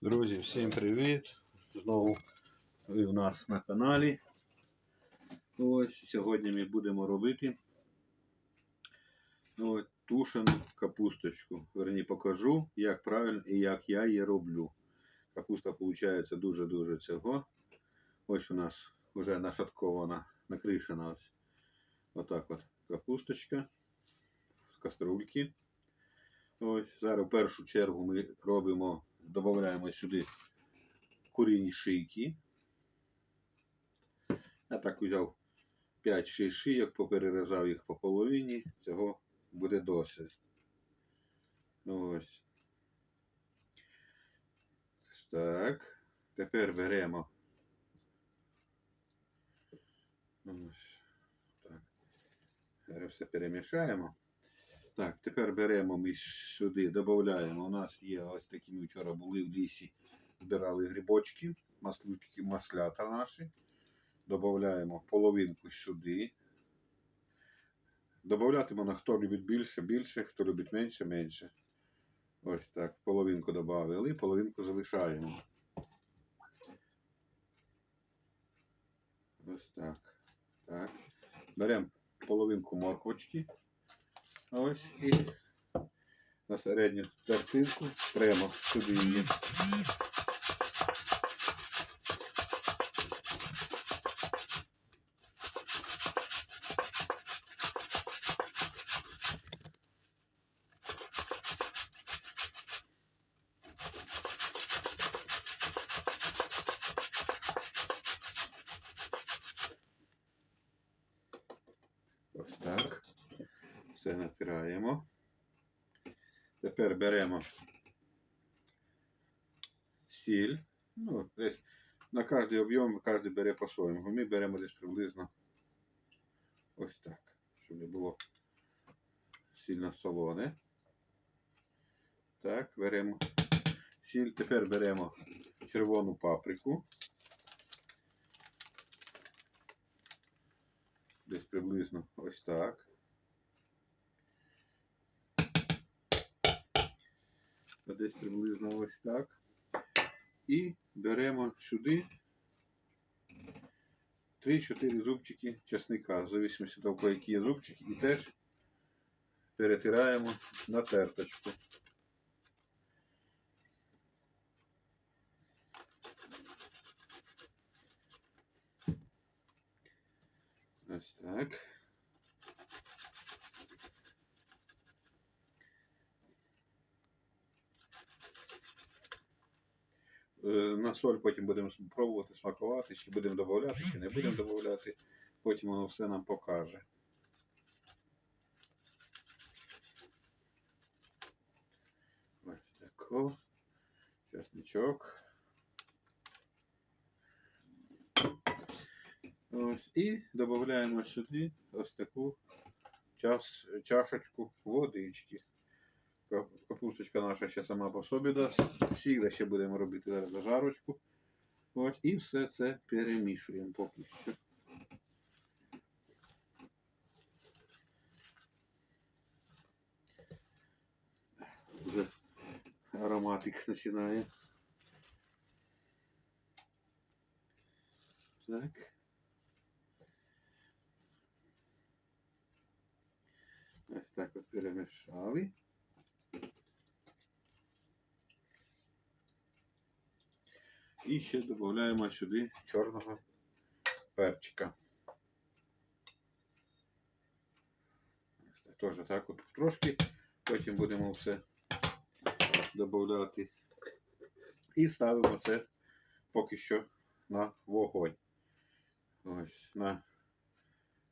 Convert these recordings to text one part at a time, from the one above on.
Друзі, всім привіт! Знову ви в нас на каналі. Ось сьогодні ми будемо робити ось, тушену капусточку. Верні покажу, як правильно і як я її роблю. Капуста виходить дуже-дуже цього. Ось у нас вже нашаткована, накришена ось. Отак от капусточка з каструльки. Ось зараз в першу чергу ми робимо, додаємо сюди курінні шийки. Я так взяв 5-6 шийок, поперерізав їх по половині, цього буде досить. Ну, Ось. Так. Тепер беремо. Ось. Так. Все перемішаємо. Так, тепер беремо ми сюди, додаємо. У нас є ось такі ми вчора були в лісі, збирали грибочки, маслюки, маслята наші. Додаємо половинку сюди. Добавляти можна, хто любить більше, більше, хто любить менше, менше. Ось так, половинку додали, половинку залишаємо. Ось так. Так. Беремо половинку морквочки. Ось і на середню картинку прямо сюди її. Ось так. Все натираємо. Тепер беремо сіль. Ну, десь на кожний об'єм кожен бере по-своєму. Ми беремо десь приблизно ось так, щоб не було сильно солоне. Так, беремо сіль. Тепер беремо червону паприку. Десь приблизно ось так. Десь приблизно ось так. І беремо сюди 3-4 зубчики чесника, в зависимості від того, які є зубчики, і теж перетираємо на терточку. Ось так. Е, На соль потім будемо пробувати смакувати, чи будемо додавати, чи не будемо додавати. Потім воно все нам покаже. Ось тако. Чесничок. Ось, і додаємо сюди ось таку час, чашечку водички. Кап- Капусточка наша ще сама по собі дасть. Сігда ще будемо робити зараз зажарочку. Ось, і все це перемішуємо поки що. Вже ароматик починає. Так. Ось так от перемішали. І ще додаємо сюди чорного перчика. Ось так, от трошки. Потім будемо все додати. І ставимо це поки що на вогонь. Ось на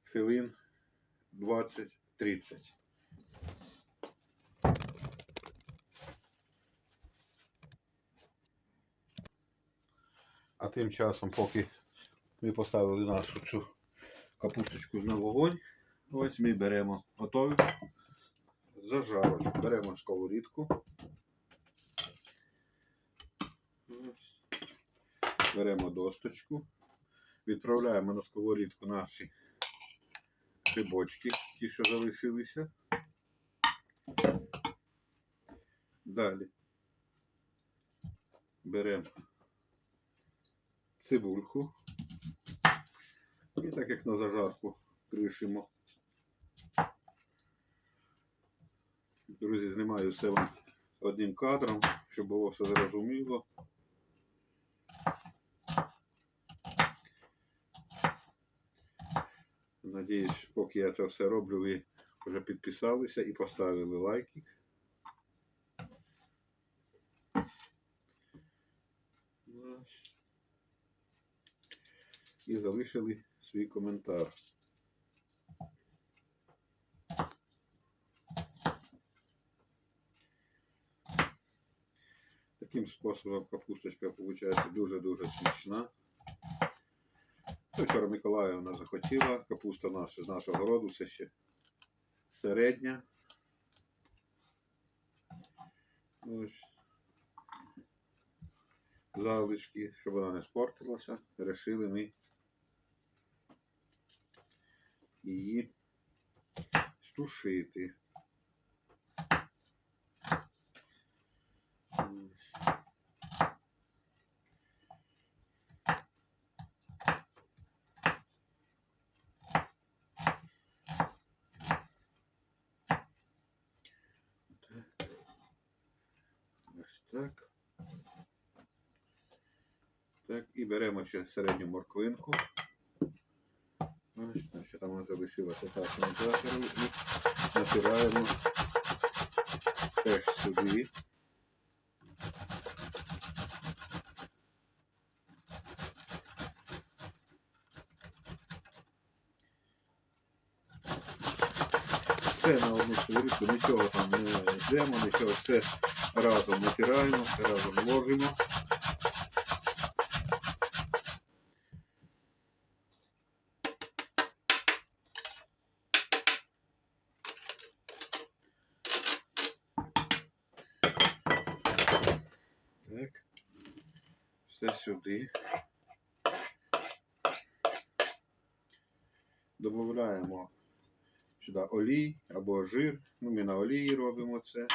хвилин 20-30. А тим часом, поки ми поставили нашу цю капусточку на вогонь, ось ми беремо готові зажарочку. Беремо сковорідку. Беремо досточку. Відправляємо на сковорідку наші грибочки, ті, що залишилися. Далі беремо цибульку. І так як на зажарку кришимо. Друзі, знімаю все вам одним кадром, щоб було все зрозуміло. Надіюсь, поки я це все роблю, ви вже підписалися і поставили лайки. Ось. І залишили свій коментар. Таким способом капусточка виходить дуже-дуже смачна. Вчора Миколаївна захотіла, капуста наша з нашого городу, це ще середня. Ось. Залишки, щоб вона не спортилася, вирішили ми її стушити. Так, і беремо ще середню морквинку. Залишилася так захару і натираємо теж сюди. Все на одну сковорідку, нічого там не йдемо, нічого, все разом натираємо, разом ложимо. Все сюди. Добавляємо сюди олій або жир. Ну, ми на олії робимо це.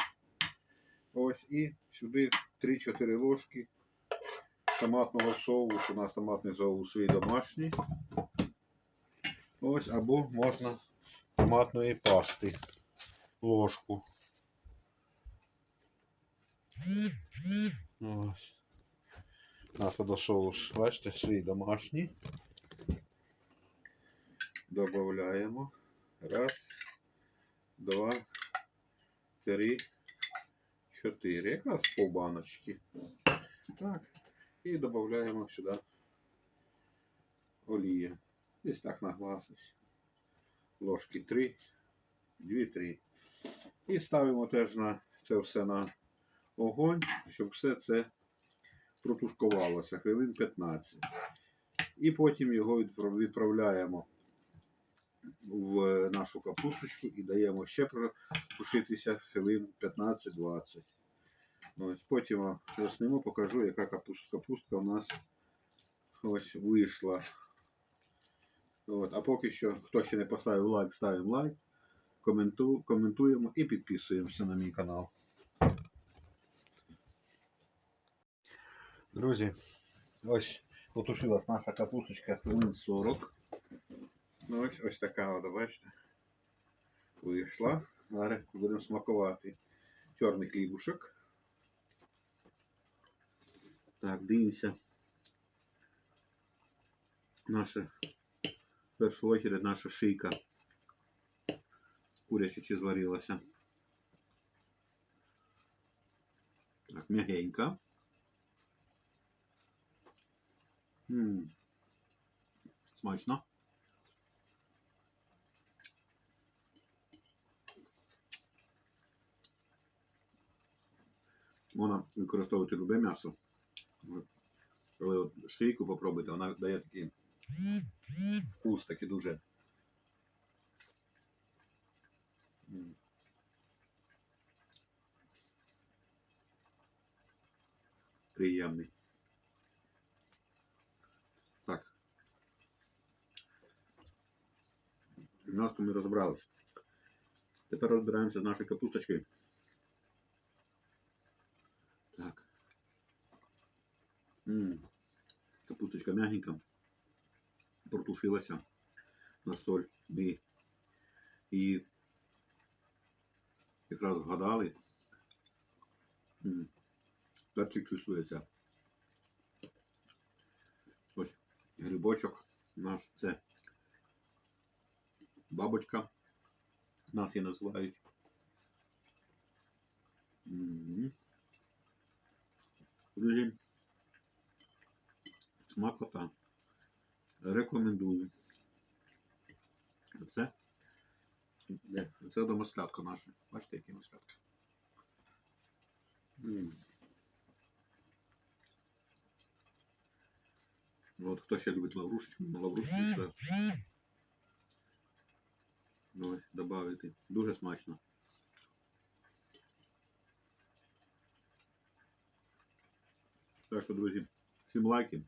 Ось і сюди 3-4 ложки томатного соусу. У нас томатний соус свій домашній. Ось, або можна томатної пасти. Ложку. Ось. Соус, бачите, свій домашній. Добавляємо. Раз, два, три, чотири. Якраз по баночки. Так. І додаємо сюди олія. Десь так на глаз. Ложки три, дві-три. І ставимо теж на це все на огонь, щоб все це протушкувалося хвилин 15. І потім його відправляємо в нашу капусточку і даємо ще протушитися хвилин 15-20. Ось, потім засниму, покажу, яка капустка, у нас ось вийшла. От, а поки що, хто ще не поставив лайк, ставимо лайк, коменту, коментуємо і підписуємося на мій канал. Друзі, ось потушилась наша капусточка хвилин 40. Ну, ось, ось така от, бачите. Вийшла. Зараз будемо смакувати чорний хлібушок. Так, дивимося. Наша, в першу очередь, наша шийка. Куряча чи зварилася. Так, м'ягенька. Смачно. Можна використовувати любе м'ясо. Але от шийку попробуйте, вона дає такий вкус, такий дуже. Приємний. Так. М'ясом ми розібрались. Тепер розбираємося з нашою капусточкою. Так. М. Капусточка мягенька. Протушилася на соль. І, і якраз вгадали. М. Перчик чувствується. Ось грибочок наш це бабочка. Нас її називають. Друзі, смакота. Рекомендую. Це, де? це до маслятка наша. Бачите, які маслятки. М. Ну, От хто ще любить лаврушечку, ну, лаврушечку це ось, добавити. Дуже смачно. Так що, друзі, всім лайки.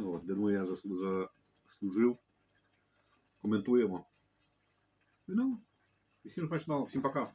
От, думаю, я заслу- заслужив. Коментуємо. Ну, всім смачного, всім пока.